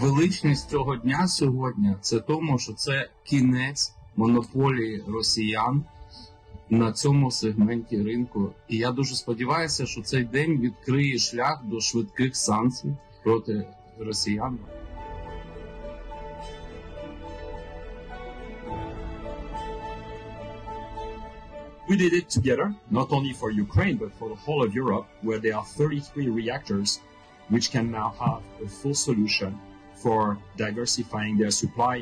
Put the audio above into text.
Величність цього дня сьогодні це тому, що це кінець монополії росіян на цьому сегменті ринку. І я дуже сподіваюся, що цей день відкриє шлях до швидких санкцій проти росіян. We did it together, not only for Ukraine, but for the whole of Europe, where there are 33 reactors which can now have a full solution for diversifying their supply